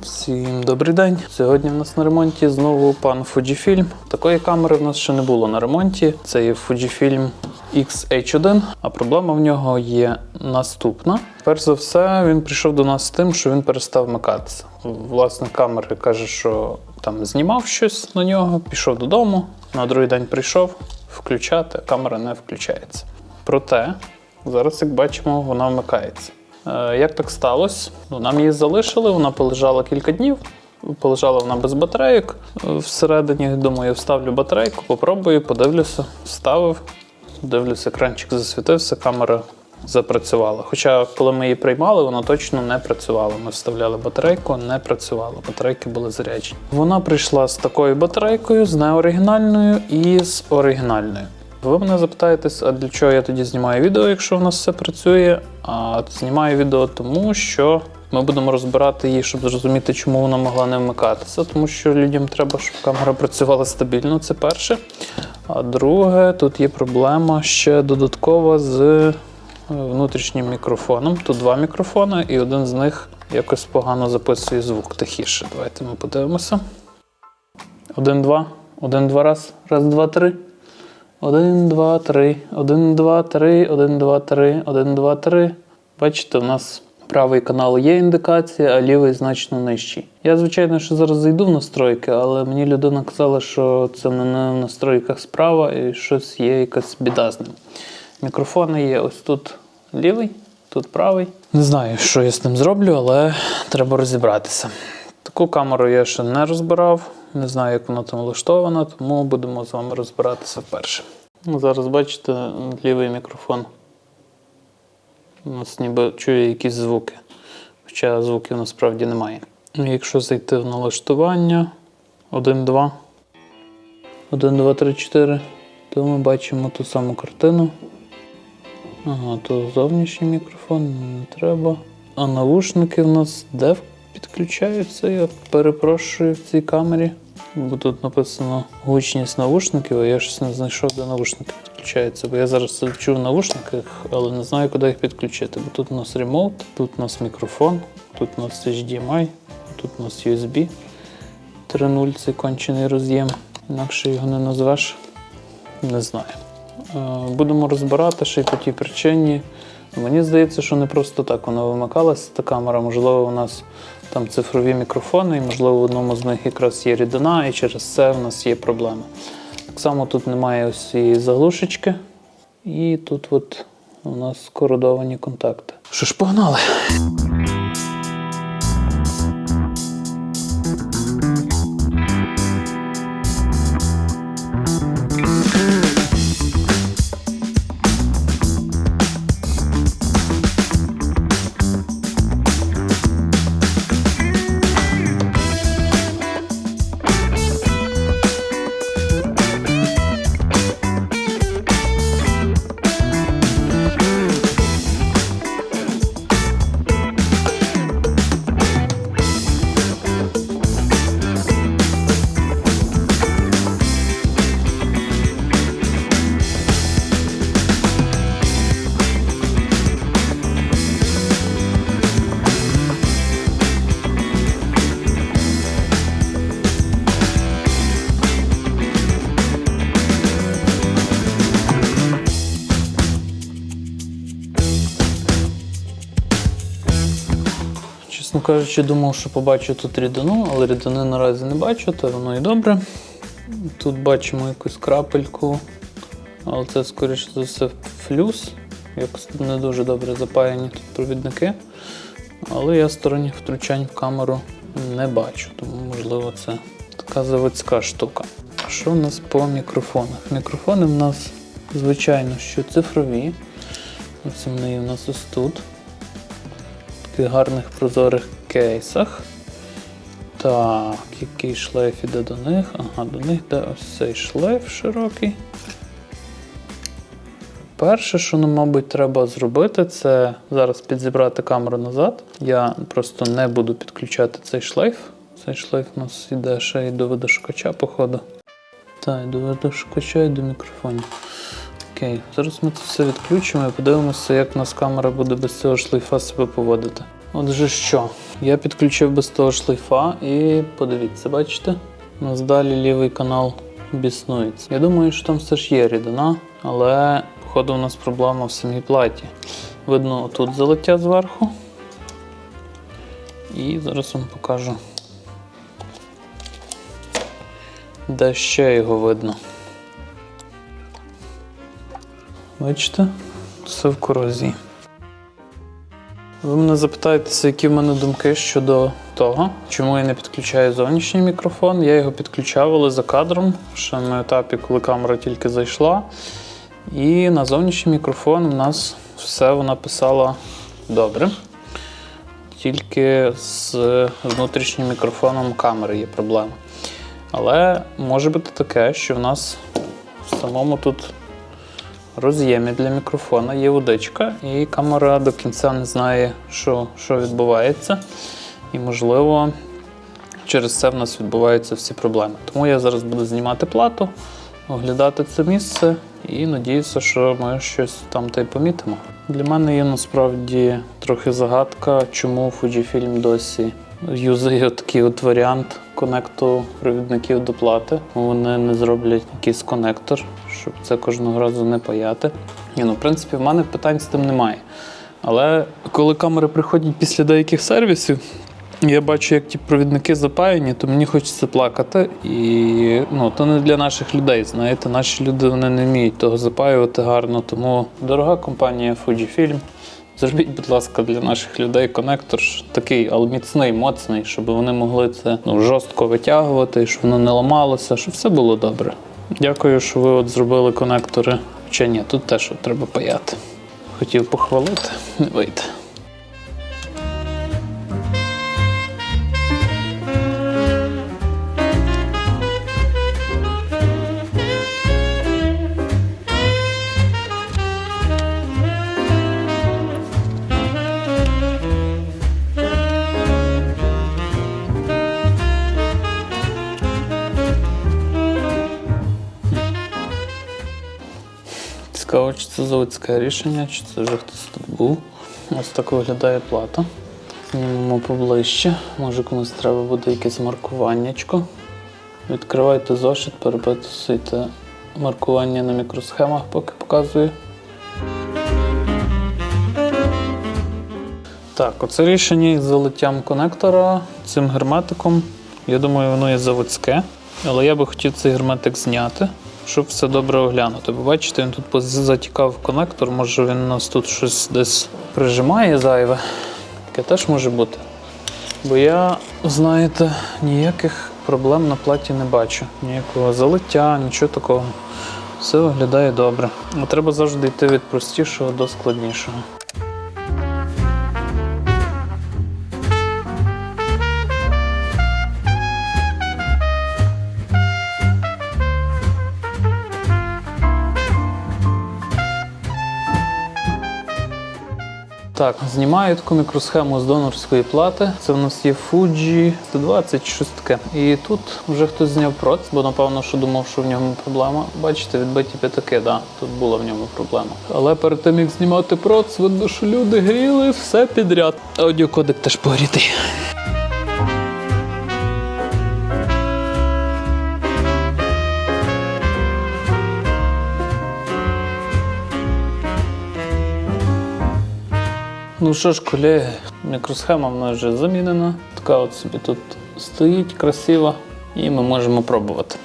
Всім добрий день. Сьогодні в нас на ремонті знову пан Fujifilm. Такої камери в нас ще не було на ремонті. Це є Fujifilm X-H1, а проблема в нього є наступна. Перш за все, він прийшов до нас з тим, що він перестав вмикатися. Власник камери каже, що там знімав щось на нього, пішов додому. На другий день прийшов включати, камера не включається. Проте зараз, як бачимо, вона вмикається. Е, Як так сталося? Ну, нам її залишили, вона полежала кілька днів. Полежала вона без батарейок. Е, Всередині, думаю, вставлю батарейку, попробую, подивлюся. Вставив, дивлюся, екранчик засвітився, камера запрацювала. Хоча, коли ми її приймали, вона точно не працювала. Ми вставляли батарейку, не працювала. Батарейки були заряджені. Вона прийшла з такою батарейкою, з неоригінальною і з оригінальною. Ви мене запитаєтесь, а для чого я тоді знімаю відео, якщо в нас все працює? А знімаю відео тому, що ми будемо розбирати її, щоб зрозуміти, чому вона могла не вмикатися. Тому що людям треба, щоб камера працювала стабільно. Це перше. А друге, тут є проблема ще додаткова з е, внутрішнім мікрофоном. Тут два мікрофони, і один з них якось погано записує звук тихіше. Давайте ми подивимося. Один, два. Один, два раз. Раз, два, три. Один, два, три. Один, два, три. Один, два, три. Один, два, три. Бачите, у нас правий канал є індикація, а лівий значно нижчий. Я, звичайно, що зараз зайду в настройки, але мені людина казала, що це не на настройках справа і щось є якась біда з ним. Мікрофони є ось тут лівий, тут правий. Не знаю, що я з ним зроблю, але треба розібратися. Таку камеру я ще не розбирав, не знаю, як вона там влаштована, тому будемо з вами розбиратися вперше. Ну, Зараз бачите лівий мікрофон. У нас ніби чує якісь звуки, хоча звуків насправді немає. Якщо зайти в налаштування 1, 2, 1, 2, 3, 4, то ми бачимо ту саму картину. Ага, то зовнішній мікрофон не треба. А навушники в нас де підключаються? Я перепрошую в цій камері. Бо тут написано гучність навушників, а я щось не знайшов, де навушники підключаються. Бо я зараз чув в навушниках, але не знаю, куди їх підключити. Бо тут у нас ремоут, тут у нас мікрофон, тут у нас HDMI, тут у нас USB 3.0 цей кончений роз'єм. Інакше його не назвеш. Не знаю. Е, Будемо розбирати ще й по тій причині. Мені здається, що не просто так вона вимикалася, та камера. Можливо, у нас там цифрові мікрофони, і можливо в одному з них якраз є рідина, і через це в нас є проблеми. Так само тут немає ось цієї заглушечки, і тут от у нас кородовані контакти. Що ж, погнали? Кажучи, думав, що побачу тут рідину, але рідини наразі не бачу, то воно і добре. Тут бачимо якусь крапельку, але це, скоріше за все, флюс. Якось не дуже добре запаяні тут провідники. Але я сторонніх втручань в камеру не бачу, тому можливо це така заводська штука. Що в нас по мікрофонах? Мікрофони в нас, звичайно, що цифрові. Ось вони у нас ось тут таких гарних прозорих кейсах. Так, який шлейф іде до них? Ага, до них йде ось цей шлейф широкий. Перше, що нам, мабуть, треба зробити, це зараз підзібрати камеру назад. Я просто не буду підключати цей шлейф. Цей шлейф у нас йде ще й до видошукача, походу. Так, і до видошукача і до мікрофонів. Окей, зараз ми це все відключимо і подивимося, як у нас камера буде без цього шлейфа себе поводити. Отже, що? Я підключив без того шлейфа і подивіться, бачите? У нас далі лівий канал біснується. Я думаю, що там все ж є рідина, але походу у нас проблема в самій платі. Видно, тут залиття зверху. І зараз вам покажу. Де ще його видно. Бачите? Все в корозії. Ви мене запитаєтеся, які в мене думки щодо того, чому я не підключаю зовнішній мікрофон. Я його підключав, але за кадром, ще на етапі, коли камера тільки зайшла. І на зовнішній мікрофон у нас все вона писала добре. Тільки з внутрішнім мікрофоном камери є проблема. Але може бути таке, що в нас в самому тут роз'ємі для мікрофона є водичка, і камера до кінця не знає, що, що відбувається. І, можливо, через це в нас відбуваються всі проблеми. Тому я зараз буду знімати плату, оглядати це місце і надіюся, що ми щось там та й помітимо. Для мене є насправді трохи загадка, чому Fujifilm досі юзає такий от варіант конекту провідників до плати. Вони не зроблять якийсь конектор, щоб це кожного разу не паяти. Ні, ну, в принципі, в мене питань з тим немає. Але коли камери приходять після деяких сервісів, я бачу, як ті провідники запаяні, то мені хочеться плакати. І ну, то не для наших людей. Знаєте, наші люди вони не вміють того запаювати гарно. Тому дорога компанія Fujifilm. Зробіть, будь ласка, для наших людей конектор такий, але міцний, моцний, щоб вони могли це ну, жорстко витягувати, щоб воно не ламалося, щоб все було добре. Дякую, що ви от зробили конектори. Хоча ні, тут теж треба паяти. Хотів похвалити, не вийде. Цікаво, чи це заводське рішення, чи це вже хтось тут був. Ось так виглядає плата. Знімемо поближче. Може комусь треба буде якесь маркуваннячко. Відкривайте зошит, переписуйте маркування на мікросхемах, поки показую. Так, оце рішення із залиттям конектора цим герметиком. Я думаю, воно є заводське. Але я би хотів цей герметик зняти, щоб все добре оглянути. Бо бачите, він тут затікав конектор, може він нас тут щось десь прижимає зайве. Таке теж може бути. Бо я, знаєте, ніяких проблем на платі не бачу. Ніякого залиття, нічого такого. Все виглядає добре. А треба завжди йти від простішого до складнішого. Так, знімаю таку мікросхему з донорської плати. Це в нас є Fuji 120 щось таке. І тут вже хтось зняв проц, бо напевно, що думав, що в ньому проблема. Бачите, відбиті п'ятаки, да, тут була в ньому проблема. Але перед тим як знімати проц, видно, що люди гріли все підряд. Аудіокодик теж погрітий. Ну що ж, колеги, мікросхема в нас вже замінена. Така от собі тут стоїть красиво, і ми можемо пробувати.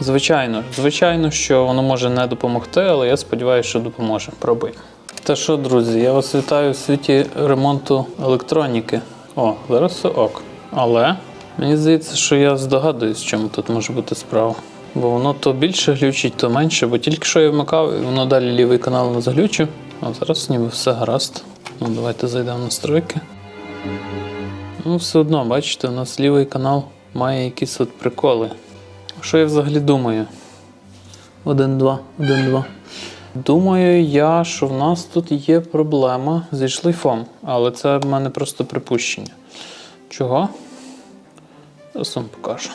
Звичайно, звичайно, що воно може не допомогти, але я сподіваюся, що допоможе. Пробуємо. Та що, друзі, я вас вітаю у світі ремонту електроніки. О, зараз все ок. Але мені здається, що я здогадуюсь, чому тут може бути справа. Бо воно то більше глючить, то менше, бо тільки що я вмикав, і воно далі лівий канал не заглючив. А зараз ніби все гаразд. Ну, давайте зайдемо в настройки. Ну, все одно, бачите, у нас лівий канал має якісь от приколи. Що я взагалі думаю? Один-два, один-два. Думаю я, що в нас тут є проблема зі шлейфом, але це в мене просто припущення. Чого? Зараз вам покажу.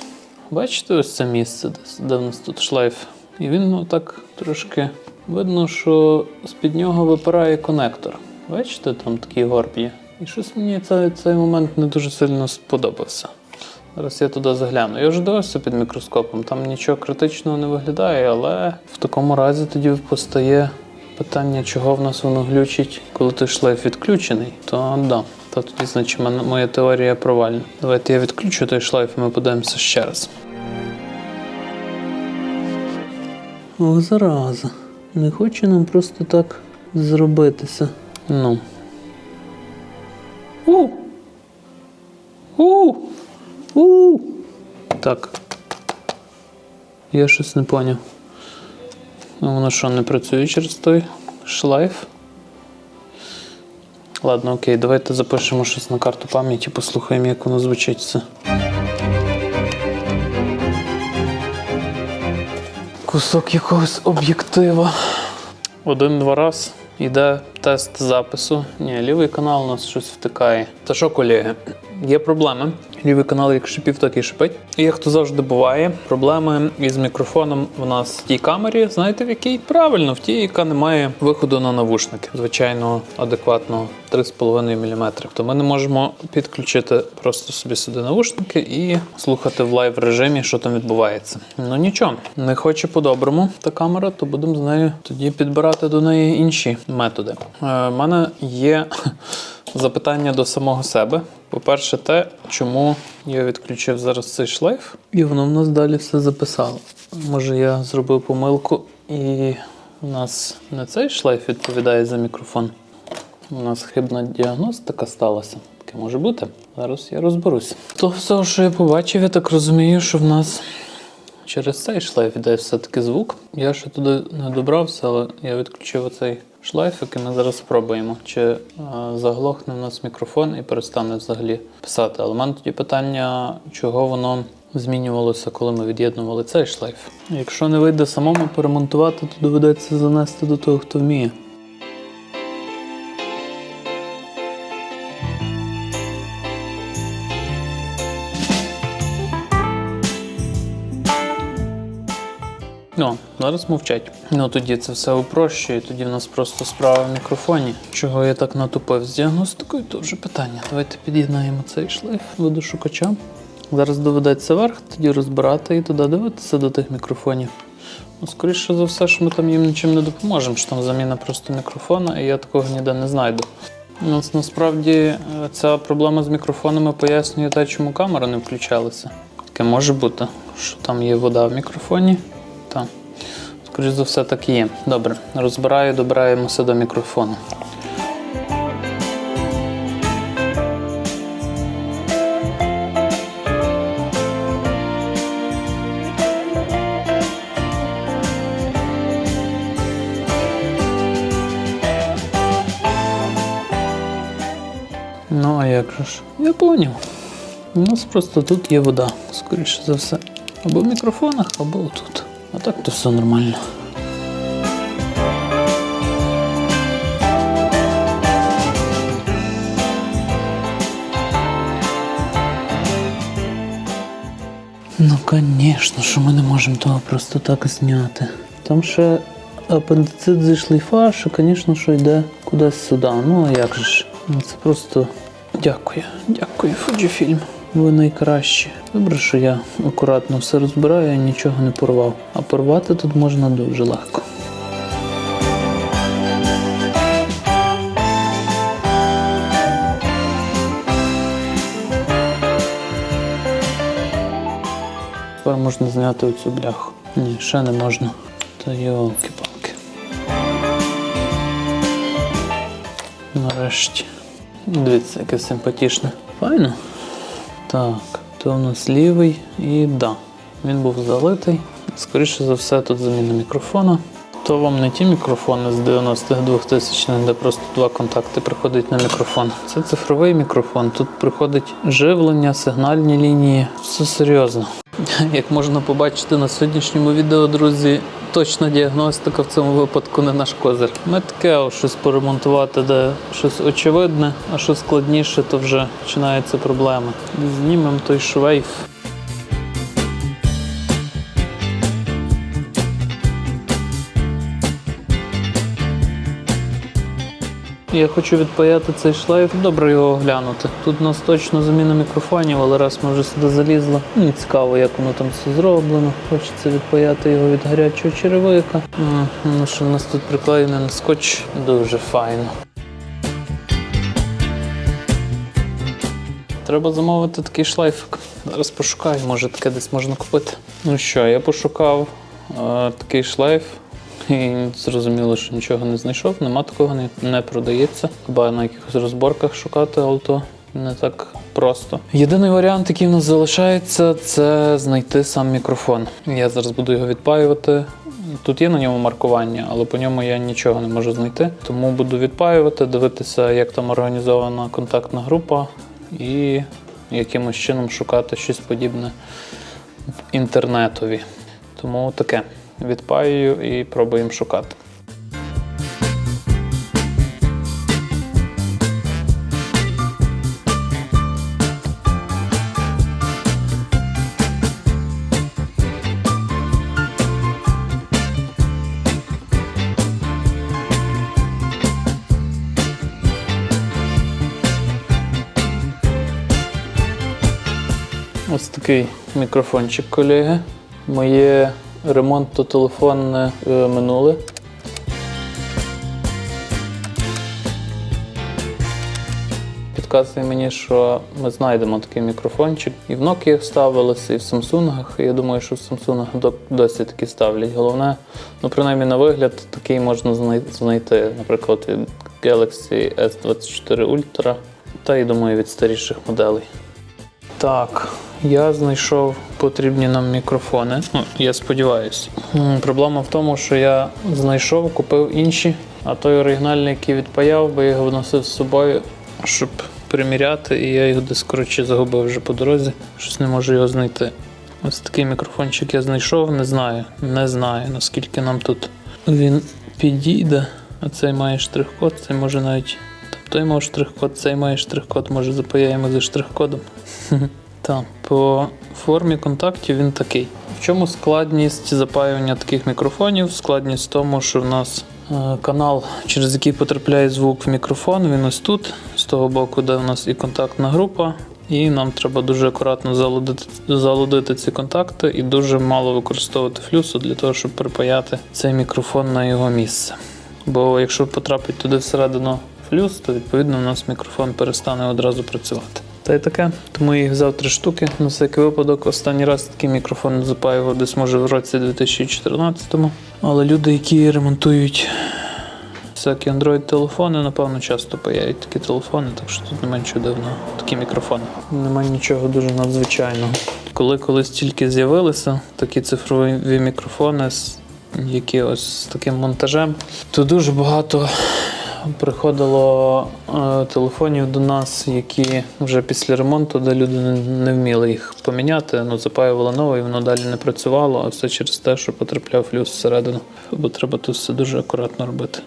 Бачите ось це місце, де в нас тут шлейф. І він ну, так трошки видно, що з-під нього випирає конектор. Бачите, там такий горб є. І щось мені цей, цей момент не дуже сильно сподобався. Зараз я туди загляну. Я вже дивився під мікроскопом, там нічого критичного не виглядає, але в такому разі тоді постає питання, чого в нас воно глючить, коли той шлейф відключений, то да. То тоді, значить, моя теорія провальна. Давайте я відключу той шлейф, і ми подивимося ще раз. О, зараза. Не хоче нам просто так зробитися. Ну. У! У! У! Так. Я щось не поняв. Ну, воно що, не працює через той шлейф? Ладно, окей, давайте запишемо щось на карту пам'яті, послухаємо, як воно звучить все. Кусок якогось об'єктива. Один-два раз іде тест запису. Ні, лівий канал у нас щось втикає. Та що, колеги? Є проблеми. Лівий канал як шипів, так і шипить. І як то завжди буває, проблеми із мікрофоном в нас в тій камері, знаєте в якій? Правильно, в тій, яка не має виходу на навушники. Звичайно, адекватно 3,5 мм. То ми не можемо підключити просто собі сюди навушники і слухати в лайв режимі, що там відбувається. Ну нічого, не хоче по-доброму та камера, то будемо з нею тоді підбирати до неї інші методи. У мене є запитання до самого себе. По-перше, те, чому я відключив зараз цей шлейф, і воно в нас далі все записало. Може, я зробив помилку, і у нас не цей шлейф відповідає за мікрофон. У нас хибна діагностика сталася. Таке може бути. Зараз я розберусь. То все, що я побачив, я так розумію, що в нас через цей шлейф іде все-таки звук. Я ще туди не добрався, але я відключив оцей шлейф, який ми зараз спробуємо. Чи е, заглохне в нас мікрофон і перестане взагалі писати. Але в мене тоді питання, чого воно змінювалося, коли ми від'єднували цей шлейф. Якщо не вийде самому перемонтувати, то доведеться занести до того, хто вміє. Ну, зараз мовчать. Ну тоді це все упрощує, тоді в нас просто справа в мікрофоні. Чого я так натупив з діагностикою, то вже питання. Давайте під'єднаємо цей шлейф водошукача. Зараз доведеться верх, тоді розбирати і туди дивитися до тих мікрофонів. Ну, скоріше за все, що ми там їм нічим не допоможемо, що там заміна просто мікрофона, і я такого ніде не знайду. У нас насправді е, ця проблема з мікрофонами пояснює те, чому камера не включалася. Таке може бути, що там є вода в мікрофоні. Так. Скоріше за все, так є. Добре, розбираю, добираємося до мікрофону. Ну, а як же ж? Я поняв. У нас просто тут є вода, скоріше за все. Або в мікрофонах, або тут. А так то все нормально. Ну, звісно, що ми не можемо того просто так зняти. Там ще апендицит зі шлейфа, що, звісно, що йде кудись сюди. Ну, а як же ж? Ну, це просто дякую. Дякую, Ви найкращі. Добре, що я акуратно все розбираю і нічого не порвав. А порвати тут можна дуже легко. Тепер можна зняти оцю бляху. Ні, ще не можна. Та йолки-палки. Нарешті. Дивіться, яке симпатичне. Файно. Так, то у нас лівий і да. Він був залитий. Скоріше за все, тут заміна мікрофона. То вам не ті мікрофони з 90-х 2000-х, де просто два контакти приходять на мікрофон. Це цифровий мікрофон. Тут приходить живлення, сигнальні лінії. Все серйозно. Як можна побачити на сьогоднішньому відео, друзі, точна діагностика в цьому випадку не наш козир. Ми таке щось поремонтувати, де щось очевидне, а що складніше, то вже починаються проблеми. Знімемо той швейф. Я хочу відпаяти цей шлейф. Добре його оглянути. Тут у нас точно заміна мікрофонів, але раз ми вже сюди залізли. Мені цікаво, як воно там все зроблено. Хочеться відпаяти його від гарячого черевика. Ну що в нас тут приклеєний на скотч. Дуже файно. Треба замовити такий шлейфик. Зараз пошукаю, може таке десь можна купити. Ну що, я пошукав е, такий шлейф. І зрозуміло, що нічого не знайшов, нема такого, не, не продається. Хіба на якихось розборках шукати, але то не так просто. Єдиний варіант, який в нас залишається, це знайти сам мікрофон. Я зараз буду його відпаювати. Тут є на ньому маркування, але по ньому я нічого не можу знайти. Тому буду відпаювати, дивитися, як там організована контактна група, і якимось чином шукати щось подібне в інтернетові. Тому таке. Відпаюю і пробуємо шукати. Ось такий мікрофончик, колеги. Моє ремонтно-телефонне е, минуле. Підказує мені, що ми знайдемо такий мікрофончик. І в Nokia ставилися, і в Samsung. Я думаю, що в Samsung досі такі ставлять. Головне, ну принаймні на вигляд, такий можна знайти, наприклад, від Galaxy S24 Ultra, та й думаю, від старіших моделей. Так, я знайшов потрібні нам мікрофони. Ну, я сподіваюся. Проблема в тому, що я знайшов, купив інші, а той оригінальний, який відпаяв, бо я його носив з собою, щоб приміряти, і я його десь коротше загубив вже по дорозі. Щось не можу його знайти. Ось такий мікрофончик я знайшов, не знаю. Не знаю, наскільки нам тут він підійде. А цей має штрих-код, цей може навіть. Той мав штрих-код, цей має штрих-код, може запаяємо зі штрих-кодом. Так, по формі контактів він такий. В чому складність запаювання таких мікрофонів? Складність в тому, що в нас е, канал, через який потрапляє звук в мікрофон, він ось тут, з того боку, де в нас і контактна група. І нам треба дуже акуратно залудити, залудити ці контакти і дуже мало використовувати флюсу для того, щоб припаяти цей мікрофон на його місце. Бо якщо потрапить туди всередину флюс, то відповідно у нас мікрофон перестане одразу працювати. Та й таке. Тому їх взяв три штуки. На всякий випадок, останній раз такий мікрофон запаював десь може в році 2014-му. Але люди, які ремонтують всякі Android-телефони, напевно, часто паяють такі телефони, так що тут немає нічого дивного. Такі мікрофони. Немає нічого дуже надзвичайного. Коли колись тільки з'явилися такі цифрові мікрофони, які ось з таким монтажем, то дуже багато приходило е, телефонів до нас, які вже після ремонту, де люди не, вміли їх поміняти, ну запаювали нове, і воно далі не працювало, а все через те, що потрапляв флюс всередину. Бо треба тут все дуже акуратно робити.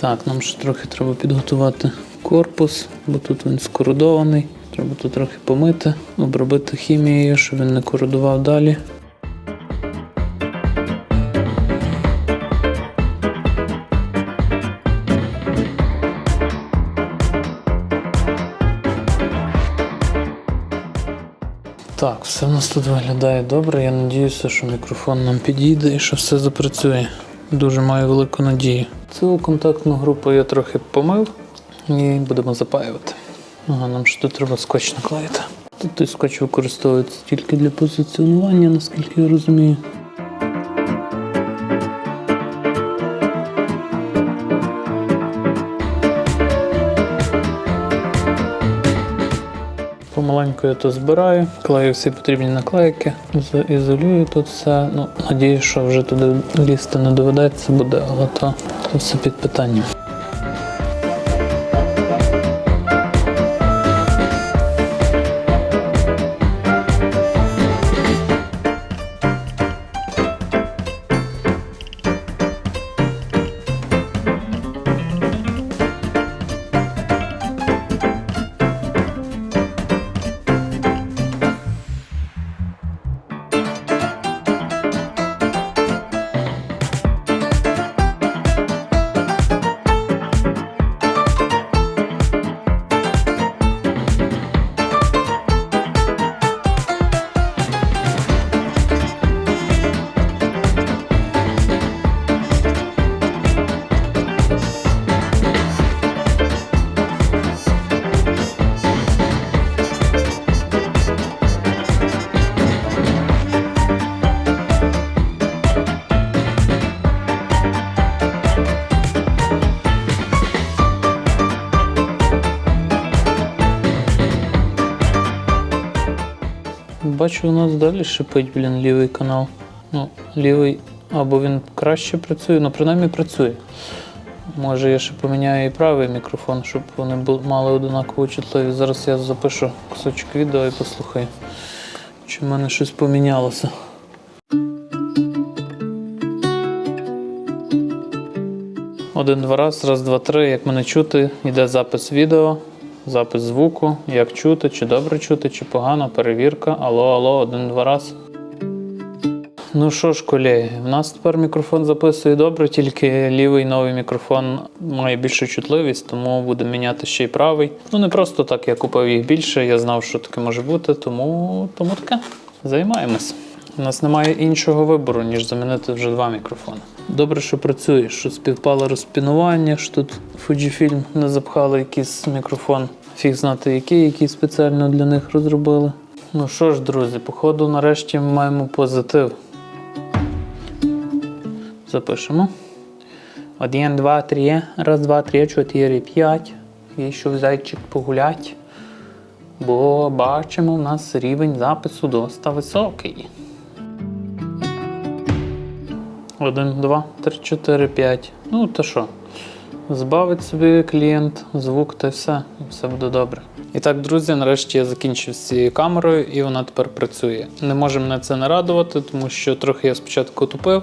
Так, нам ще трохи треба підготувати корпус, бо тут він скородований. Треба тут трохи помити, обробити хімією, щоб він не кородував далі. Так, все у нас тут виглядає добре. Я сподіваюся, що мікрофон нам підійде і що все запрацює. Дуже маю велику надію. Цю контактну групу я трохи помив і будемо запаювати. Ага, нам ще тут треба скотч наклеїти. Тут той скотч використовується тільки для позиціонування, наскільки я розумію. Помаленьку я то збираю, клею всі потрібні наклейки, з- ізолюю тут все. Ну, надію, що вже туди лізти не доведеться буде, але то, то все під питанням. Бачу, у нас далі шипить, блін, лівий канал. Ну, лівий, або він краще працює, ну принаймні працює. Може я ще поміняю і правий мікрофон, щоб вони мали одинакову чутливість. Зараз я запишу кусочок відео і послухаю, чи в мене щось помінялося. Один, два раз, раз, два, три. Як мене чути, йде запис відео, запис звуку, як чути, чи добре чути, чи погано, перевірка. Алло, алло, один, два раз. Ну що ж, колеги, в нас тепер мікрофон записує добре, тільки лівий новий мікрофон має більшу чутливість, тому буду міняти ще й правий. Ну не просто так, я купив їх більше, я знав, що таке може бути, тому, тому таке. Займаємось. У нас немає іншого вибору, ніж замінити вже два мікрофони. Добре, що працює, що співпало розпінування, що тут Fujifilm не запхали якийсь мікрофон. Фіг знати який, який спеціально для них розробили. Ну що ж, друзі, походу, нарешті ми маємо позитив. Запишемо. Один, два, три. Раз, два, три, чотири, п'ять. Вийшов зайчик погулять. Бо бачимо, у нас рівень запису доста високий. Один, два, три, чотири, п'ять. Ну, то що? Збавить собі клієнт звук та все, все буде добре. І так, друзі, нарешті я закінчив з цією камерою, і вона тепер працює. Не може мене це не радувати, тому що трохи я спочатку тупив.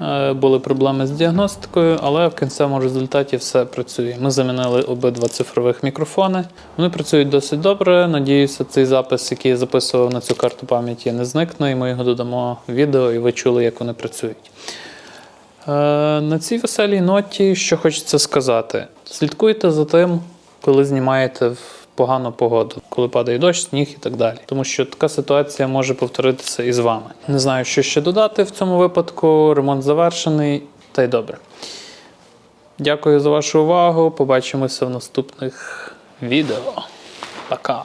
Е, Були проблеми з діагностикою, але в кінцевому результаті все працює. Ми замінили обидва цифрових мікрофони. Вони працюють досить добре. Надіюся, цей запис, який я записував на цю карту пам'яті, не зникне, і ми його додамо в відео, і ви чули, як вони працюють. Е, На цій веселій ноті, що хочеться сказати: слідкуйте за тим, коли знімаєте в погану погоду, коли падає дощ, сніг і так далі. Тому що така ситуація може повторитися і з вами. Не знаю, що ще додати в цьому випадку. Ремонт завершений, та й добре. Дякую за вашу увагу. Побачимося в наступних відео. Пока.